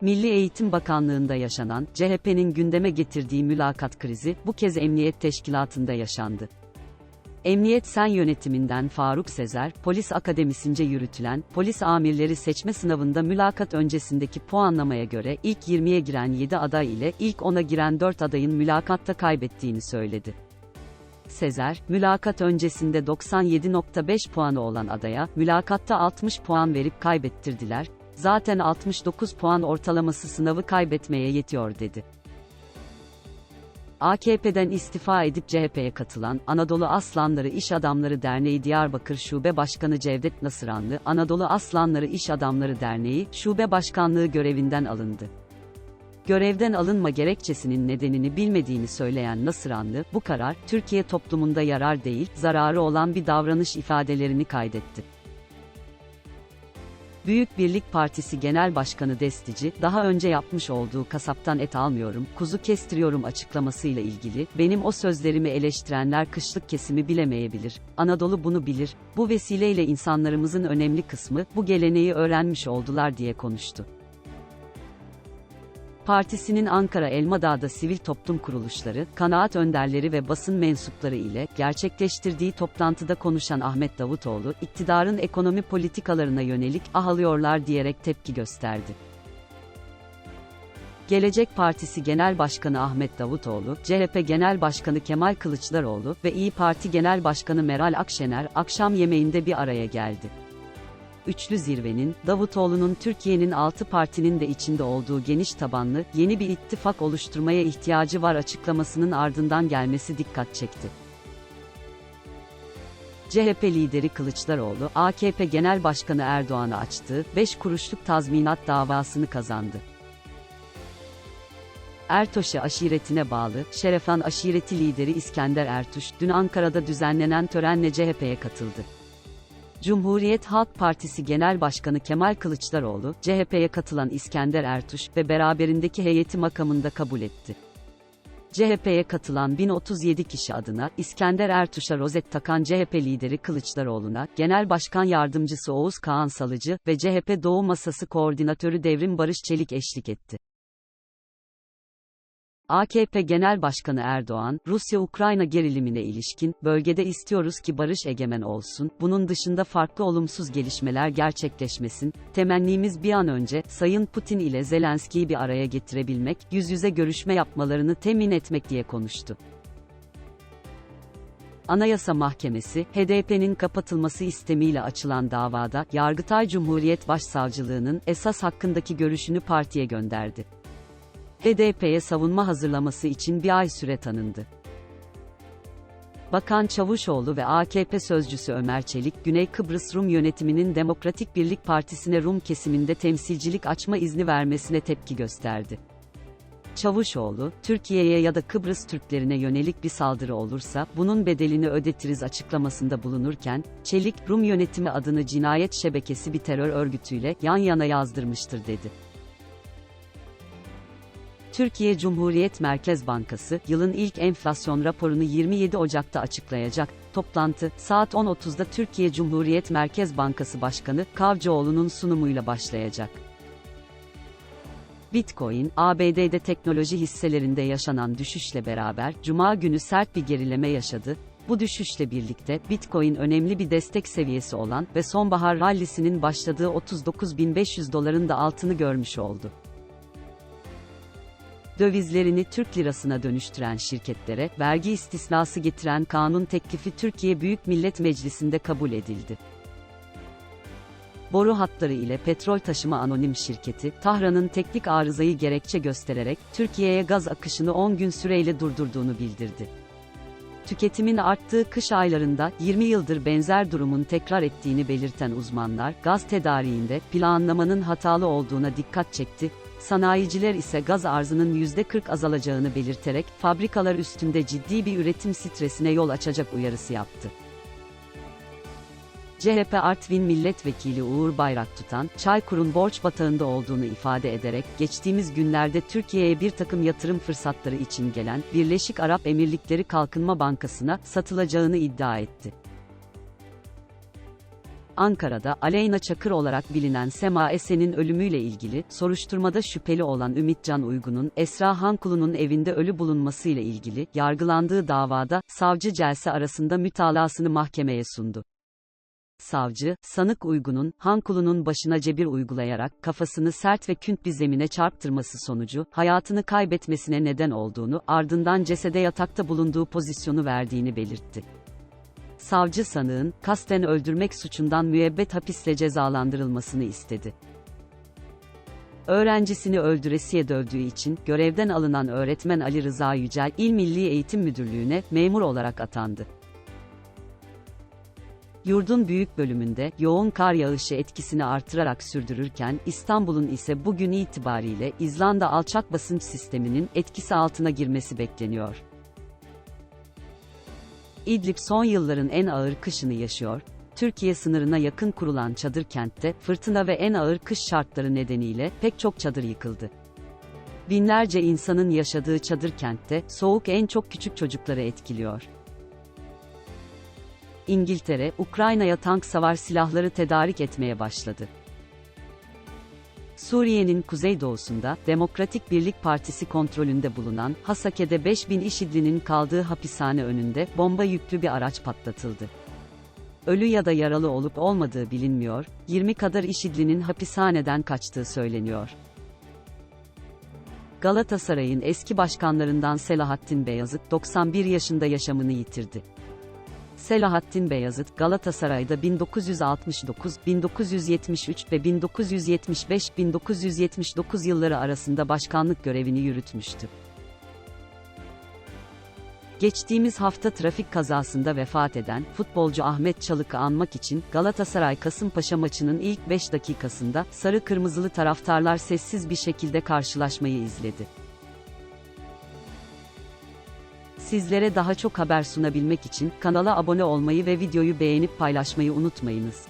Milli Eğitim Bakanlığı'nda yaşanan, CHP'nin gündeme getirdiği mülakat krizi, bu kez Emniyet Teşkilatı'nda yaşandı. Emniyet Sen yönetiminden Faruk Sezer, polis akademisince yürütülen, polis amirleri seçme sınavında mülakat öncesindeki puanlamaya göre ilk 20'ye giren 7 aday ile ilk 10'a giren 4 adayın mülakatta kaybettiğini söyledi. Sezer, mülakat öncesinde 97.5 puanı olan adaya, mülakatta 60 puan verip kaybettirdiler, zaten 69 puan ortalaması sınavı kaybetmeye yetiyor dedi. AKP'den istifa edip CHP'ye katılan Anadolu Aslanları İş Adamları Derneği Diyarbakır Şube Başkanı Cevdet Nasıranlı, Anadolu Aslanları İş Adamları Derneği Şube Başkanlığı görevinden alındı. Görevden alınma gerekçesinin nedenini bilmediğini söyleyen Nasıranlı, bu karar, Türkiye toplumunda yarar değil, zararı olan bir davranış ifadelerini kaydetti. Büyük Birlik Partisi Genel Başkanı Destici, daha önce yapmış olduğu kasaptan et almıyorum, kuzu kestiriyorum açıklamasıyla ilgili, benim o sözlerimi eleştirenler kışlık kesimi bilemeyebilir. Anadolu bunu bilir, bu vesileyle insanlarımızın önemli kısmı, bu geleneği öğrenmiş oldular diye konuştu. Partisinin Ankara Elmadağ'da sivil toplum kuruluşları, kanaat önderleri ve basın mensupları ile gerçekleştirdiği toplantıda konuşan Ahmet Davutoğlu, iktidarın ekonomi politikalarına yönelik ah alıyorlar diyerek tepki gösterdi. Gelecek Partisi Genel Başkanı Ahmet Davutoğlu, CHP Genel Başkanı Kemal Kılıçdaroğlu ve İyi Parti Genel Başkanı Meral Akşener akşam yemeğinde bir araya geldi üçlü zirvenin, Davutoğlu'nun Türkiye'nin altı partinin de içinde olduğu geniş tabanlı, yeni bir ittifak oluşturmaya ihtiyacı var açıklamasının ardından gelmesi dikkat çekti. CHP lideri Kılıçdaroğlu, AKP Genel Başkanı Erdoğan'a açtığı 5 kuruşluk tazminat davasını kazandı. Ertoş'a aşiretine bağlı, Şerefan aşireti lideri İskender Ertuş, dün Ankara'da düzenlenen törenle CHP'ye katıldı. Cumhuriyet Halk Partisi Genel Başkanı Kemal Kılıçdaroğlu, CHP'ye katılan İskender Ertuş ve beraberindeki heyeti makamında kabul etti. CHP'ye katılan 1037 kişi adına İskender Ertuş'a rozet takan CHP lideri Kılıçdaroğlu'na, Genel Başkan Yardımcısı Oğuz Kağan Salıcı ve CHP Doğu Masası Koordinatörü Devrim Barış Çelik eşlik etti. AKP Genel Başkanı Erdoğan, Rusya-Ukrayna gerilimine ilişkin, bölgede istiyoruz ki barış egemen olsun, bunun dışında farklı olumsuz gelişmeler gerçekleşmesin, temennimiz bir an önce, Sayın Putin ile Zelenski'yi bir araya getirebilmek, yüz yüze görüşme yapmalarını temin etmek diye konuştu. Anayasa Mahkemesi, HDP'nin kapatılması istemiyle açılan davada, Yargıtay Cumhuriyet Başsavcılığının, esas hakkındaki görüşünü partiye gönderdi. HDP'ye savunma hazırlaması için bir ay süre tanındı. Bakan Çavuşoğlu ve AKP sözcüsü Ömer Çelik, Güney Kıbrıs Rum yönetiminin Demokratik Birlik Partisi'ne Rum kesiminde temsilcilik açma izni vermesine tepki gösterdi. Çavuşoğlu, Türkiye'ye ya da Kıbrıs Türklerine yönelik bir saldırı olursa, bunun bedelini ödetiriz açıklamasında bulunurken, Çelik, Rum yönetimi adını cinayet şebekesi bir terör örgütüyle yan yana yazdırmıştır dedi. Türkiye Cumhuriyet Merkez Bankası, yılın ilk enflasyon raporunu 27 Ocak'ta açıklayacak. Toplantı, saat 10.30'da Türkiye Cumhuriyet Merkez Bankası Başkanı, Kavcıoğlu'nun sunumuyla başlayacak. Bitcoin, ABD'de teknoloji hisselerinde yaşanan düşüşle beraber, Cuma günü sert bir gerileme yaşadı. Bu düşüşle birlikte, Bitcoin önemli bir destek seviyesi olan ve sonbahar rallisinin başladığı 39.500 doların da altını görmüş oldu dövizlerini Türk lirasına dönüştüren şirketlere vergi istisnası getiren kanun teklifi Türkiye Büyük Millet Meclisi'nde kabul edildi. Boru hatları ile petrol taşıma anonim şirketi, Tahran'ın teknik arızayı gerekçe göstererek, Türkiye'ye gaz akışını 10 gün süreyle durdurduğunu bildirdi. Tüketimin arttığı kış aylarında 20 yıldır benzer durumun tekrar ettiğini belirten uzmanlar, gaz tedariğinde planlamanın hatalı olduğuna dikkat çekti, Sanayiciler ise gaz arzının %40 azalacağını belirterek, fabrikalar üstünde ciddi bir üretim stresine yol açacak uyarısı yaptı. CHP Artvin Milletvekili Uğur Bayraktutan, Çaykur'un borç batağında olduğunu ifade ederek, geçtiğimiz günlerde Türkiye'ye bir takım yatırım fırsatları için gelen, Birleşik Arap Emirlikleri Kalkınma Bankası'na satılacağını iddia etti. Ankara'da Aleyna Çakır olarak bilinen Sema Esen'in ölümüyle ilgili soruşturmada şüpheli olan Ümitcan Uygun'un Esra Hankulu'nun evinde ölü bulunmasıyla ilgili yargılandığı davada savcı celse arasında mütalasını mahkemeye sundu. Savcı, sanık Uygun'un, Hankulu'nun başına cebir uygulayarak kafasını sert ve künt bir zemine çarptırması sonucu, hayatını kaybetmesine neden olduğunu, ardından cesede yatakta bulunduğu pozisyonu verdiğini belirtti. Savcı sanığın, kasten öldürmek suçundan müebbet hapisle cezalandırılmasını istedi. Öğrencisini öldüresiye dövdüğü için, görevden alınan öğretmen Ali Rıza Yücel, İl Milli Eğitim Müdürlüğü'ne, memur olarak atandı. Yurdun büyük bölümünde yoğun kar yağışı etkisini artırarak sürdürürken İstanbul'un ise bugün itibariyle İzlanda alçak basınç sisteminin etkisi altına girmesi bekleniyor. İdlib son yılların en ağır kışını yaşıyor. Türkiye sınırına yakın kurulan çadır kentte fırtına ve en ağır kış şartları nedeniyle pek çok çadır yıkıldı. Binlerce insanın yaşadığı çadır kentte soğuk en çok küçük çocukları etkiliyor. İngiltere, Ukrayna'ya tank savar silahları tedarik etmeye başladı. Suriye'nin kuzeydoğusunda, Demokratik Birlik Partisi kontrolünde bulunan Hasake'de 5000 IŞİD'linin kaldığı hapishane önünde bomba yüklü bir araç patlatıldı. Ölü ya da yaralı olup olmadığı bilinmiyor, 20 kadar IŞİD'linin hapishaneden kaçtığı söyleniyor. Galatasaray'ın eski başkanlarından Selahattin Beyazıt 91 yaşında yaşamını yitirdi. Selahattin Beyazıt, Galatasaray'da 1969, 1973 ve 1975-1979 yılları arasında başkanlık görevini yürütmüştü. Geçtiğimiz hafta trafik kazasında vefat eden futbolcu Ahmet Çalık'ı anmak için Galatasaray Kasımpaşa maçının ilk 5 dakikasında sarı kırmızılı taraftarlar sessiz bir şekilde karşılaşmayı izledi. Sizlere daha çok haber sunabilmek için kanala abone olmayı ve videoyu beğenip paylaşmayı unutmayınız.